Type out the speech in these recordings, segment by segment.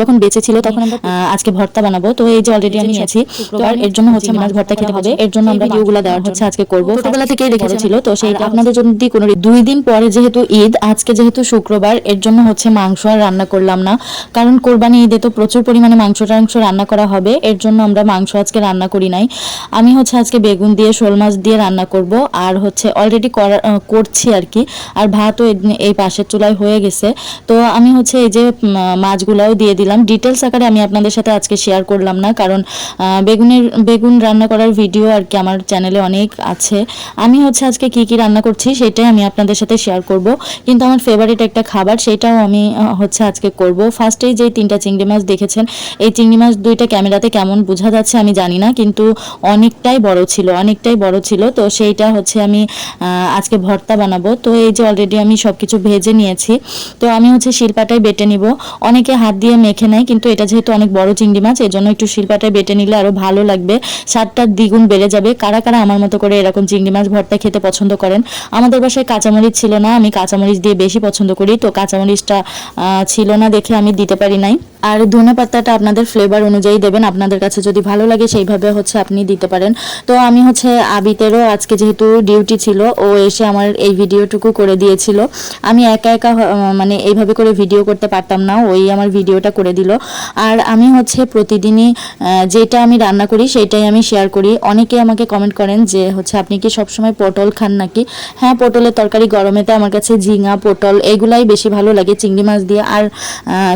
যখন বেঁচে ছিল তখন আমরা আজকে ভর্তা বানাবো। তো এই যে অলরেডি আমি নিয়েছি তো আর এর জন্য হচ্ছে মাছ ভর্তা খেতে হবে। এর জন্য আমরা ভিডিওগুলো দেওয়ার হচ্ছে আজকে করব। ছোটবেলা থেকেই রেখেছে ছিল। তো সেই আপনাদের যদি কোনো দুই দিন পরে যেহেতু ঈদ আজকে যেহেতু শুক্রবার এর জন্য হচ্ছে মাংস আর রান্না করলাম না। কারণ কোরবানি ঈদে তো প্রচুর পরিমাণে মাংস টাংস রান্না করা হবে। এর জন্য আমরা মাংস আজকে রান্না করি নাই। আমি হচ্ছে আজকে বেগুন দিয়ে শোল মাছ দিয়ে রান্না করব। আর হচ্ছে অলরেডি করছি আর কি। আর ভাতও এই পাশের চুলায় হয়ে গেছে। তো আমি হচ্ছে এই যে মাছগুলাও দিয়ে দিলাম। ডিটেলস আকারে আমি আপনাদের সাথে আজকে শেয়ার করলাম না, কারণ বেগুনের, বেগুন রান্না করার ভিডিও আর কি আমার চ্যানেলে অনেক আছে। আমি হচ্ছে আজকে কি কি রান্না করছি সেটাই আমি আপনাদের সাথে শেয়ার করব। কিন্তু আমার ফেভারিট একটা খাবার সেটাও আমি হচ্ছে আজকে করব। ফার্স্টেই যে তিনটা চিংড়ি মাছ দেখেছেন, এই চিংড়ি মাছ দুইটা ক্যামেরাতে কেমন বোঝা যাচ্ছে আমি জানি না, কিন্তু অনেকটাই বড় ছিল, অনেকটাই বড় ছিল। তো সেইটা হচ্ছে আমি আজকে ভর্তা বানাবো। তো এই যে অলরেডি আমি সব কিছু ভেজে নিয়েছি। তো আমি হচ্ছে শিলপাটায় বেটে নিব। অনেকে হাত দিয়ে মেখে নেয়, কিন্তু এটা যেহেতু অনেক বড় চিংড়ি মাছ এই জন্য একটু শিলপাটায় বেটে নিলে আরও ভালো লাগবে। স্বাদটা দ্বিগুণ বেড়ে যাবে। কারা কারা আমার মতো করে এরকম চিংড়ি মাছ ভর্তা খেতে পছন্দ করেন? আমাদের বাসায় কাঁচামরিচ ছিল না, আমি কাঁচামরিচ দিয়ে বেশি পছন্দ করি, তো কাঁচামরিচটা ছিল না দেখে আমি দিতে পারি নাই। আর ধনে পাতাটা আপনাদের ফ্লেভার অনুযায়ী দেবেন, আপনাদের কাছে যদি ভালো লাগে সেইভাবে হচ্ছে আপনি দিতে পারেন। তো আমি হচ্ছে আবিতেরও আজকে যেহেতু ডিউটি ছিল, ও এসে আমার এই ভিডিওটুকু করে দিয়েছিল। আমি একা একা মানে এইভাবে করে ভিডিও করতে পারতাম না, ওই আমার ভিডিওটা করে দিল। আর আমি হচ্ছে প্রতিদিনই যেটা আমি রান্না করি সেটাই আমি শেয়ার করি। অনেকে আমাকে কমেন্ট করেন যে হচ্ছে আপনি কি সবসময় পটল খান নাকি? হ্যাঁ পটলের তরকারি গরমেতে আমার কাছে ঝিঙা, পটল এগুলাই বেশি ভালো লাগে চিংড়ি মাছ দিয়ে। আর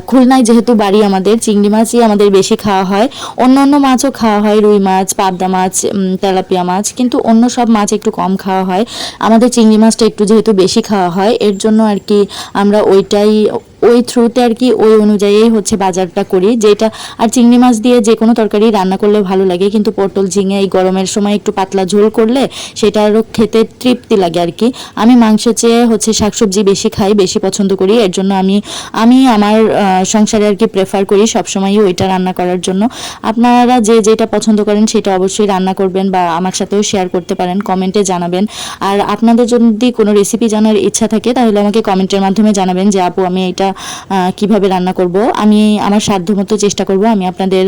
খুলনায় যেহেতু বাড়ি আমাদের, চিংড়ি মাছই আমাদের বেশি খাওয়া হয়। অন্য অন্য মাছও খাওয়া হয়, রুই মাছ, পাবদা মাছ তেলাপিয়া মাছ। কিন্তু অন্য সব মাছ একটু কম খাওয়া হয়। আমাদের চিংড়ি মাছটা একটু যেহেতু বেশি খাওয়া হয়, এর জন্য আর কি আমরা ওইটাই ওই থ্রুতে আর কি ওই অনুযায়ী হচ্ছে বাজারটা করি। যেটা আর চিংড়ি মাছ দিয়ে যে কোনো তরকারি রান্না করলে ভালো লাগে, কিন্তু পটল, ঝিঙে এই গরমের সময় একটু পাতলা ঝোল করলে সেটা আরও খেতে তৃপ্তি লাগে আর কি। আমি মাংসের চেয়ে হচ্ছে শাকসবজি বেশি খাই, বেশি পছন্দ করি। এর জন্য আমি আমি আমার সংসারে আর কি প্রেফার করি সবসময়ই ওইটা রান্না করার জন্য। আপনারা যে যেটা পছন্দ করেন সেটা অবশ্যই রান্না করবেন বা আমার সাথেও শেয়ার করতে পারেন কমেন্টে জানাবেন। আর আপনাদের যদি কোনো রেসিপি জানার ইচ্ছা থাকে, তাহলে আমাকে কমেন্টের মাধ্যমে জানাবেন যে, আপু, আমি এটা কীভাবে রান্না করব আমি আমার সাধ্যমতো চেষ্টা করব আমি আপনাদের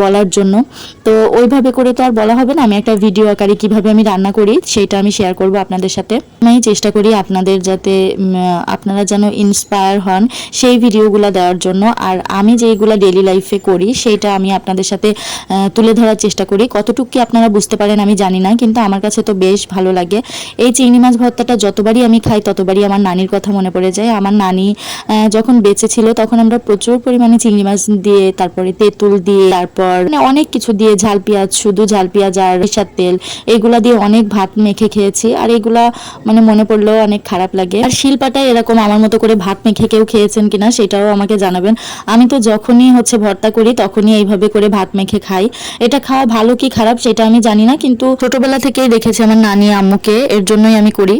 বলার জন্য। তো ওইভাবে করে তো আর বলা হবে না আমি একটা ভিডিও আকারে কীভাবে আমি রান্না করি সেটা আমি শেয়ার করব আপনাদের সাথে। আমি চেষ্টা করি আপনাদের যাতে আপনারা যেন ইন্সপায়ার হন সেই ভিডিওগুলো দেওয়ার জন্য। আর আমি যেইগুলো ডেলি লাইফে করি সেইটা আমি আপনাদের সাথে তুলে ধরার চেষ্টা করি। কতটুকু কি আপনারা বুঝতে পারেন আমি জানি না কিন্তু আমার কাছে তো বেশ ভালো লাগে। এই চিংড়ি মাছ ভর্তাটা যতবারই আমি খাই ততবারই আমার নানির কথা মনে পড়ে যায়। আমার নানি আহ, যখন বেঁচে ছিল, তখন আমরা প্রচুর পরিমাণে চিংড়ি মাছ দিয়ে, তারপরে তেঁতুল দিয়ে, তারপর মানে অনেক কিছু দিয়ে, ঝাল পেঁয়াজ, শুধু ঝাল পেঁয়াজ আর সরিষার তেল, এগুলা দিয়ে অনেক ভাত মেখে খেয়েছি। আর এগুলা মানে মনে পড়লেও অনেক খারাপ লাগে। আর শিলপাটায় এরকম আমার মতো করে ভাত মেখে কেউ খেয়েছেন কিনা, সেটাও আমাকে জানাবেন। আমি তো যখনই হচ্ছে ভর্তা করি, তখনই এইভাবে করে ভাত মেখে খাই। এটা খাওয়া ভালো কি খারাপ, সেটা আমি জানি না, কিন্তু ছোটবেলা থেকেই দেখেছি আমার নানি আম্মুকে, এর জন্যই আমি করি।